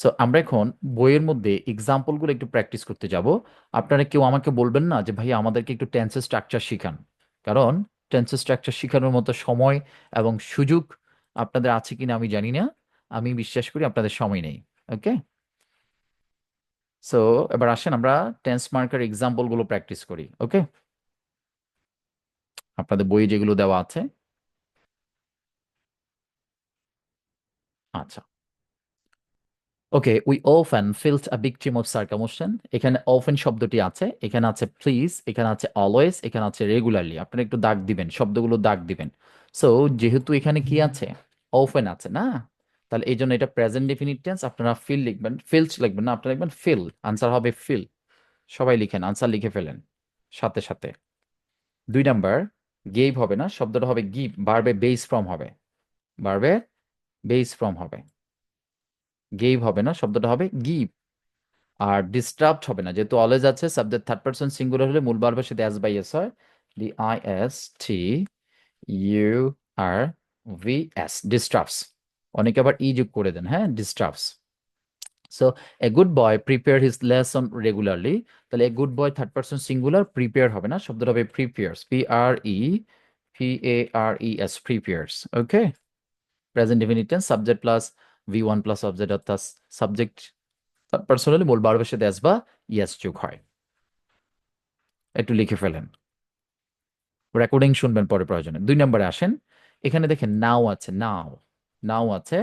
So আমরা এখন বইয়ের মধ্যে এক্সাম্পলগুলো একটু প্র্যাকটিস করতে যাব। আপনারা কেউ আমাকে বলবেন না যে ভাই আমাদেরকে একটু টেন্সের স্ট্রাকচার শিখান। কারণ টেন্সের স্ট্রাকচার শেখানোর মতো সময় এবং সুযোগ আপনাদের আছে কিনা আমি জানি না। আমি বিশ্বাস করি আপনাদের সময় নেই। ওকে সো এবার আসেন আমরা টেন্স মার্কার এক্সাম্পলগুলো প্র্যাকটিস করি। ওকে আপনাদের বই যেগুলো দেওয়া আছে। আচ্ছা। Okay we often field a victim of circumstance এখানে অফেন শব্দটি আছে। এখানে আছে প্লিজ এখানে আছে অলওয়েজ এখানে আছে রেগুলারলি আপনারা একটু দাগ দিবেন, শব্দগুলো দাগ দিবেন। সো যেহেতু এখানে কি আছে? অফেন আছে না? তাহলে এই জন্য এটা প্রেজেন্ট ডেফিনিট টেন্স আপনারা ফিল লিখবেন। ফিলস লিখবেন না, আপনারা লিখবেন ফিল আনসার হবে ফিল সবাই লিখেন আনসার লিখে ফেলেন। সাথে সাথে। দুই নাম্বার গেভ হবে না, শব্দটা হবে গিভ বারবে বেস ফ্রম হবে। বারবে বেস ফ্রম হবে। গেভ হবে না, শব্দটা হবে গিভ আর ডিস্টার্বড হবে না, যেহেতু অলওয়েজ আছে সাবজেক্ট থার্ড পারসন সিঙ্গুলার হলে মূল বারবার সাথে এস বাই এস হয় D I S T U R V S disturbs অনেকে আবার ই যোগ করে দেন হ্যাঁ disturbs so a good boy prepare his lesson regularly তাহলে a good boy third person singular prepare হবে না, শব্দটা হবে prepares P R E P A R E S prepares okay present definite tense subject plus V one plus object অর্থাৎ subject personally মূল বারবার সাথে S বা ইয়াস যোগ হয় একটু লিখে ফেলেন রেকর্ডিং শুনবেন পরে প্রয়োজনে। দুই নম্বরে আসেন। এখানে দেখেন নাও আছে নাও নাও আছে,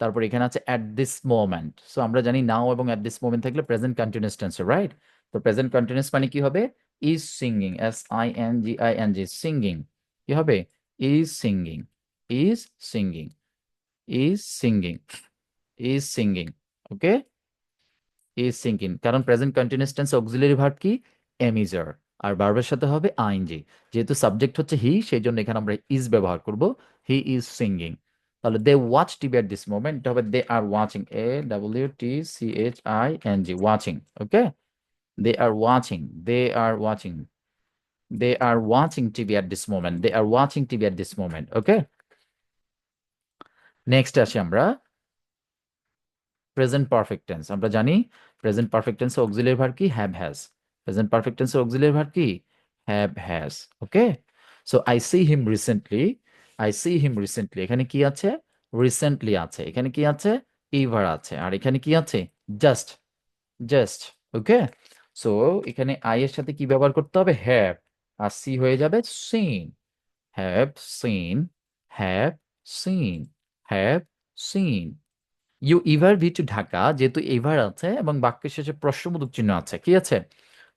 তারপর এখানে আছে অ্যাট দিস মোমেন্ট সো আমরা জানি নাও এবং অ্যাট দিস মোমেন্ট থাকলে প্রেজেন্ট কন্টিনিউস টেন্সে রাইট তো প্রেজেন্ট কন্টিনিউস মানে কি হবে? Is singing S I N G I N G singing কি হবে? Is singing is singing is singing is singing okay is singing কারণ present continuous tense auxiliary verb কি? এমিজার আর ভার্বের সাথে হবে আইনজি যেহেতু সাবজেক্ট হচ্ছে হি সেই জন্য এখানে আমরা ইজ ব্যবহার করব। হি ইজ সিঙ্গিং তাহলে they watch TV at this moment এটা হবে they are watching A W T C H I N G watching okay they are watching they are watching they are watching TV at this moment they are watching TV at this moment okay next আসি আমরা। Present perfect tense আমরা জানি present perfect tense auxiliary verb কি? Have has present perfect tense auxiliary verb কি? Have has okay so I see him recently I see him recently এখানে কি আছে? Recently আছে। এখানে কি আছে? ইভার আছে। আর এখানে কি আছে? জাস্ট জাস্ট ওকে সো এখানে আই এর সাথে কি ব্যবহার করতে হবে? হ্যাভ আর সি হয়ে যাবে seen have seen have seen have seen you ever be to Dhaka, যেহেতু এভার আছে এবং বাক্যের শেষে প্রশ্নবোধক চিহ্ন আছে, কি আছে?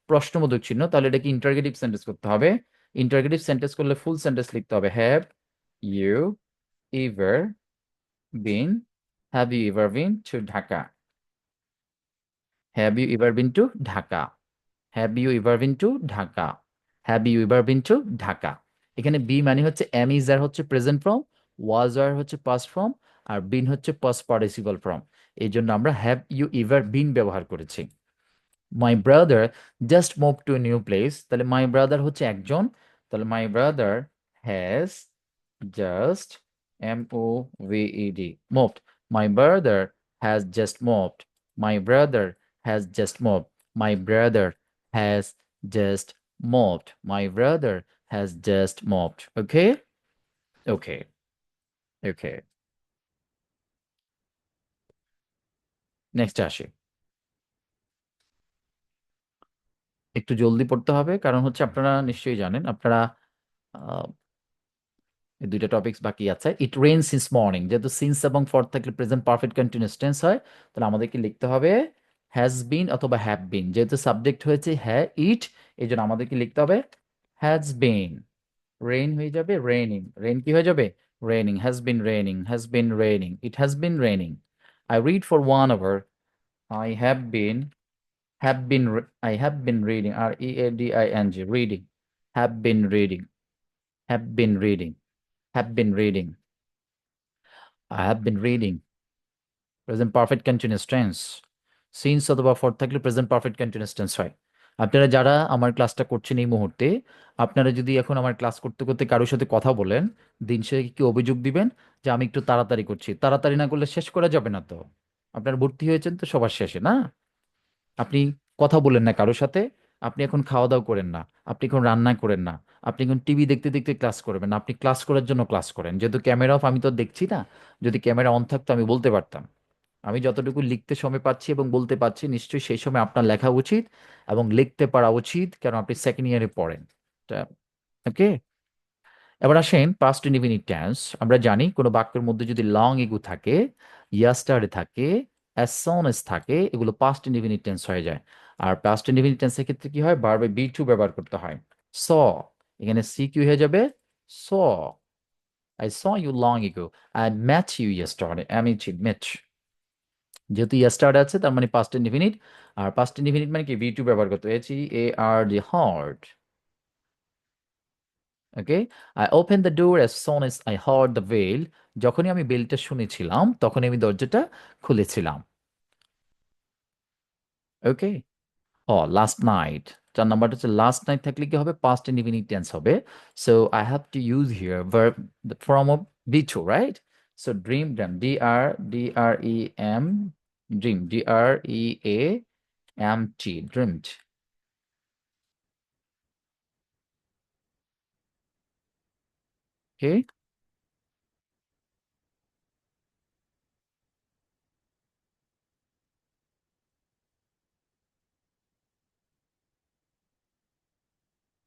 প্রশ্নবোধক চিহ্ন, তাহলে এটাকে ইন্টারগেটিভ সেন্টেন্স করতে হবে। ইন্টারগেটিভ সেন্টেন্স করলে ফুল সেন্টেন্স লিখতে হবে। Have you ever been have you ever been to Dhaka have you ever been to Dhaka have you ever been to Dhaka have you ever been to Dhaka এখানে B মানে হচ্ছে M is আর হচ্ছে present form ওয়াজ আর হচ্ছে past form আর বিন হচ্ছে past participle form এই জন্য আমরা have you ever been ব্যবহার করেছি my brother just move to new place তাহলে মাই ব্রাদার হচ্ছে একজন তাহলে my brother has just M O V E D moved my brother has just moved my brother has just moved my brother has just moved. My brother has just moved. Okay? Okay. Okay. Next আসি। একটু জলদি পড়তে হবে, কারণ হচ্ছে আপনারা নিশ্চয়ই জানেন, আপনারা দুইটা টপিকস বাকি আছে। ইট রেন সিন্স মর্নিং যেহেতু সিন্স এবং ফর থাকলে প্রেজেন্ট পারফেক্ট কন্টিনিউয়াস টেন্স হয়, তাহলে আমাদেরকে লিখতে হবে হ্যাজ বিন অথবা হ্যাভ বিন যেহেতু সাবজেক্ট হয়েছে হ্যাঁ ইট এই জন্য আমাদেরকে লিখতে হবে হ্যাজ বিন রেইন হয়ে যাবে রেইনিং রেইন কি হয়ে যাবে? Raining has been raining has been raining it has been raining I read for one hour. I have been have been re- I have been reading R E A D I N G reading have been reading have been reading have been reading I have been reading present perfect continuous tense since অথবা for থাকলে present perfect continuous tense হয় আপনারা যারা আমার ক্লাসটা করছেন এই মুহূর্তে, আপনারা যদি এখন আমার ক্লাস করতে করতে কারোর সাথে কথা বলেন, দিন শেষে কি অভিযোগ দিবেন যে আমি একটু তাড়াতাড়ি করছি? তাড়াতাড়ি না করলে শেষ করা যাবে না তো। আপনার ভর্তি হয়েছেন তো সবার শেষে, না? আপনি কথা বলেন না কারোর সাথে, আপনি এখন খাওয়া দাওয়া করেন না, আপনি এখন রান্না করেন না, আপনি এখন টিভি দেখতে দেখতে ক্লাস করবেন না, আপনি ক্লাস করার জন্য ক্লাস করেন। যেহেতু ক্যামেরা অফ, আমি তো দেখছি না। যদি ক্যামেরা অন থাকতো, আমি বলতে পারতাম। আমি যতটুকু লিখতে সময় পাচ্ছি এবং বলতে পারছি, নিশ্চয়ই সেই সময় আপনার লেখা উচিত এবং লিখতে পারা উচিত কারণ আপনি সেকেন্ড ইয়ারে পড়েন। ওকে এবার আসেন পাস্ট ইনডিফিনিট টেন্স আমরা জানি কোনো বাক্যের মধ্যে যদি লং ইগু থাকে ইয়াস্টারে থাকে অ্যাজ সন এস থাকে, এগুলো পাস্ট ইনডিফিনিট টেন্স হয়ে যায়। আর পাস্ট ইনডিফিনিট টেন্সের ক্ষেত্রে কি হয়? বারবার বি টু ব্যবহার করতে হয়। স এখানে সি কি হয়ে যাবে। Saw I saw you long ago I match you yesterday আমি ম্যাচ যেহেতু ইয়াস্টারে আছে, তার মানে পাস্ট ইনডিফিনিট আর পাস্ট ইনডিফিনিট মানে কি? বি টু ব্যবহার করতে H E A R D heard okay I open the door as soon as I heard the bell যখনই আমি বেলটা শুনেছিলাম, তখনই আমি দরজাটা খুলেছিলাম। ওকে ও লাস্ট নাইট চার নাম্বারটা হচ্ছে লাস্ট নাইট থাকলে কি হবে? পাস্ট ইনডিফিনিট টেন্স হবে। So I have to use here verb from of be to write so dream drum D R D R E M dream D R E A M T dreamed okay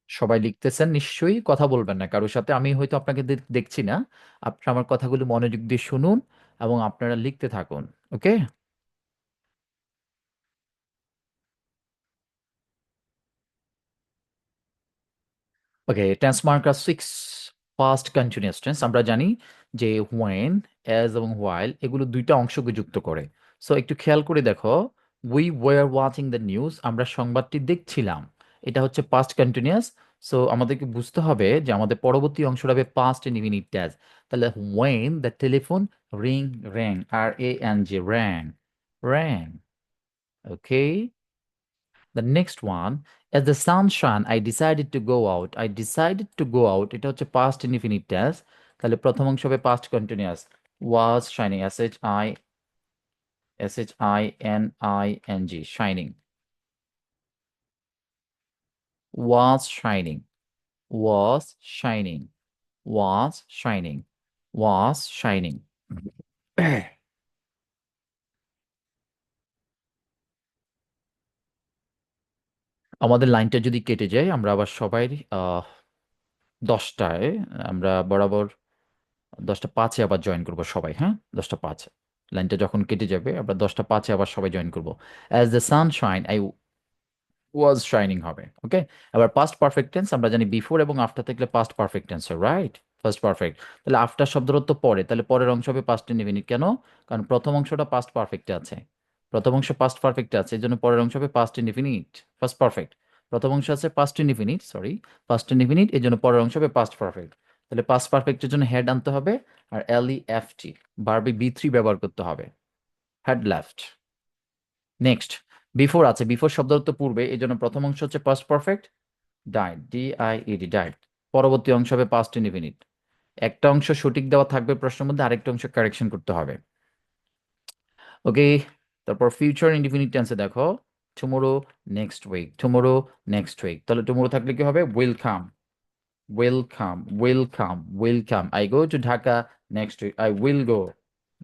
সবাই লিখতেছেন, নিশ্চয়ই কথা বলবেন না। কারোর সাথে আমি হয়তো আপনাকে দেখছি না। আপনারা, আমার কথাগুলো মনোযোগ দিয়ে শুনুন এবং আপনারা লিখতে থাকুন। Okay okay tense marker six past continuous tense আমরা জানি যে হোয়েন অ্যাজ এবং হোয়াইল এগুলো দুইটা অংশকে যুক্ত করে। সো একটু খেয়াল করে দেখো we were watching the news আমরা সংবাদটি দেখছিলাম। এটা হচ্ছে পাস্ট কন্টিনিউয়াস সো আমাদেরকে বুঝতে হবে যে আমাদের পরবর্তী অংশটা হবে পাস্ট ইনডিফিনিট টেন্স তাহলে when the telephone ring rang R A N G rang rang okay the next one, as the sun shone, I decided to go out. I decided to go out. এটা হচ্ছে past indefinite tense. তাহলে প্রথম অংশ হবে past continuous. Was shining. S H I S H I N I N G. Shining. Was shining. Was shining. Was shining. Was shining. আমাদের লাইনটা যদি কেটে যায়, আমরা আবার সবাই দশটায় আমরা বরাবর দশটা পাঁচে আবার জয়েন করব সবাই হ্যাঁ? দশটা পাঁচ লাইনটা যখন কেটে যাবে, আমরা দশটা পাঁচে আবার সবাই জয়েন করব। As the sun shine I was shining হবে ওকে আবার পাস্ট পারফেক্ট টেন্স আমরা জানি বিফোর এবং আফটার থাকলে past perfect tense right first perfect তাহলে আফটার শব্দের অর্থ পরে, তাহলে পরের অংশ হবে পাস্ট ইনডিফিনিট কেন? কারণ প্রথম অংশটা পাস্ট পারফেক্টে আছে। প্রথম অংশ পাস্ট পারফেক্টে আছে এই জন্য পরের অংশ হবে পাস্ট ইনডিফিনিট ফার্স্ট পারফেক্ট প্রথম অংশ আছে past indefinite sorry past indefinite এই জন্য পরের অংশ হবে পাস্ট পারফেক্ট তাহলে পাস্ট পারফেক্টের জন্য হেড আনতে হবে আর এল ই এফ টি বারবি বি থ্রি ব্যবহার করতে হবে। হেড লেফট নেক্সট বিফোর আছে বিফোর শব্দ অর্থ পূর্বে এই জন্য প্রথম অংশ হচ্ছে past perfect died D I E D died পরবর্তী অংশ হবে পাস্ট ইনডিফিনিট একটা অংশ সঠিক দেওয়া থাকবে প্রশ্নের মধ্যে, আরেকটা অংশ কারেকশন করতে হবে। ওকে তারপর ফিউচার ইনডিফিনিট টেন্সে দেখো। Tomorrow next week tomorrow next week তাহলে টুমোরো থাকলে কি হবে? Will come will come will come will come I go to Dhaka next week I will go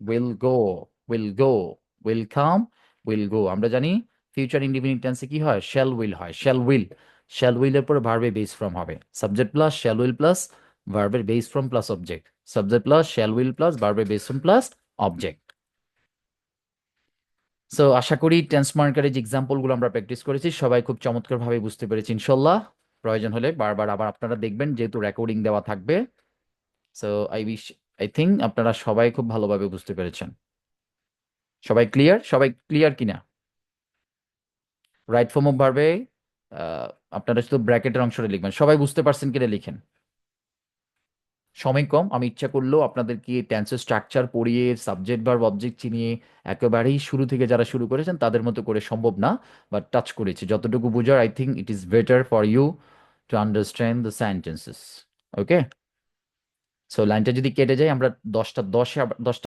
will go will go will come will go আমরা জানি future indefinite টেন্সে কি হয়? Shall will হয়। শ্যাল উইল শ্যাল উইলের পরে ভার্বে base from হবে। Subject plus shall will plus ভার্বের base from plus object subject plus shall will plus ভার্বের base from plus object so আশা করি টেন্স মার্কারের যে এক্সাম্পলগুলো আমরা প্র্যাকটিস করেছি, সবাই খুব চমৎকারভাবে বুঝতে পেরেছি ইনশাল্লাহ। প্রয়োজন হলে বারবার আবার আপনারা দেখবেন যেহেতু রেকর্ডিং দেওয়া থাকবে। So I wish I think আপনারা সবাই খুব ভালোভাবে বুঝতে পেরেছেন। সবাই ক্লিয়ার সবাই ক্লিয়ার কিনা? রাইট ফর্ম অফ ভার্বে আপনারা শুধু ব্র্যাকেটের অংশটা লিখবেন। সবাই বুঝতে পারছেন কিনা লিখেন। সময় কম। আমি ইচ্ছা করলেও আপনাদেরকে টেন্সের স্ট্রাকচার পড়িয়ে সাবজেক্ট বা অবজেক্ট চিনিয়ে একেবারেই শুরু থেকে যারা শুরু করেছেন তাদের মতো করে সম্ভব না বাট টাচ করেছি। যতটুকু বুঝার I think it is better for you to understand the sentences okay so লাইনটা যদি কেটে যায়, আমরা দশটা, দশে দশটা